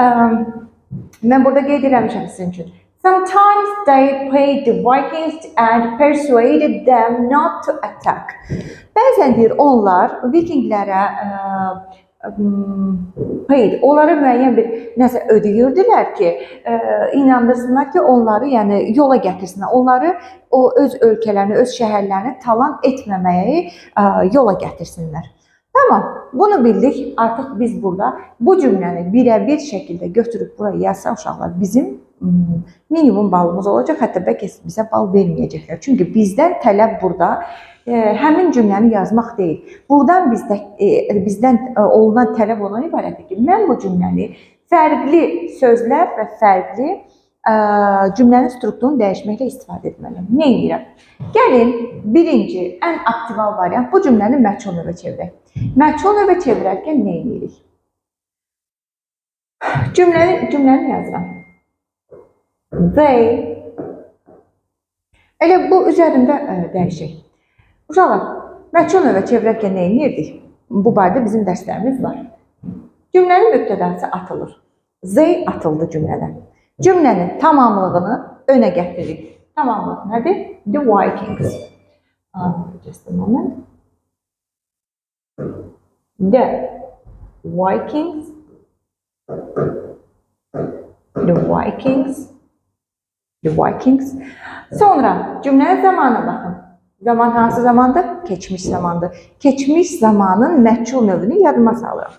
Um, mən burada qeyd eləmişəm sizin üçün. Sometimes they paid the Vikings and persuaded them not to attack. Bəzən deyir onlar Vikinglərə ə, ım, paid, onlara müəyyən bir nəsə ödəyirdilər ki, ə, inandırsınlar ki, onları yəni yola gətirsinlər. Onları o öz ölkələrini, öz şəhərlərini talan etməməyi ə, yola gətirsinlər. Tamam, bunu bildik. Artıq biz burada bu cümləni birə-bir şəkildə götürüb buraya yazsaq uşaqlar bizim ım, minimum balımız olacaq. Hətta bəlkə bizə bal verməyəcəklər. Çünki bizdən tələb burada e, həmin cümləni yazmaq deyil. Buradan bizdə e, bizdən e, olunan tələb olan ibarətdir ki, mən bu cümləni fərqli sözlər və fərqli cümlənin strukturunu dəyişməklə istifadə etməliyəm. Nə edirəm? Gəlin birinci ən optimal variant bu cümləni məchul növə çevirək. Məchul növə çevirərkən nə edirik? Cümləni cümləni yazıram. They Elə bu üzərində ə, dəyişək. Uşaqlar, məchul növə çevirərkən nə edirdik? Bu barədə bizim dərslərimiz var. Cümlənin mübtədası atılır. They atıldı cümlədən. Cümlənin tamamlığını önə gətiririk. Tamamlıq nədir? The Vikings. Uh, just a moment. The Vikings. The Vikings. The Vikings. Sonra cümlənin zamanına baxın. Zaman hansı zamandır? Keçmiş zamandır. Keçmiş zamanın məchul növünü yadıma salıram.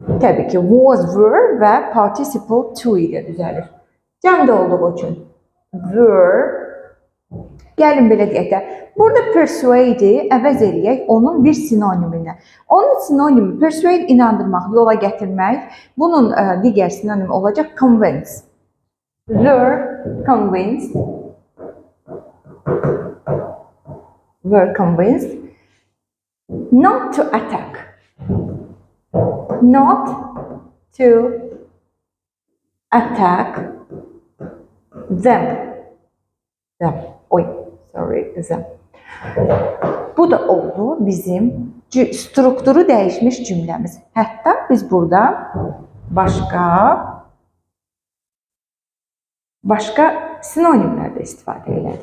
Təbii ki, was, were və participle to ilə düzəlir. Cəmdə olduğu üçün were Gəlin belə deyək burada persuade-i əvəz eləyək onun bir sinoniminə. Onun sinonimi persuade inandırmaq, yola gətirmək. Bunun ə, digər sinonimi olacaq convince. Were convinced. Were convinced not to attack. Not to attack them. Them. Oy, sorry, them. Bu da oldu bizim strukturu dəyişmiş cümləmiz. Hətta biz burada başqa başqa sinonimlər də istifadə.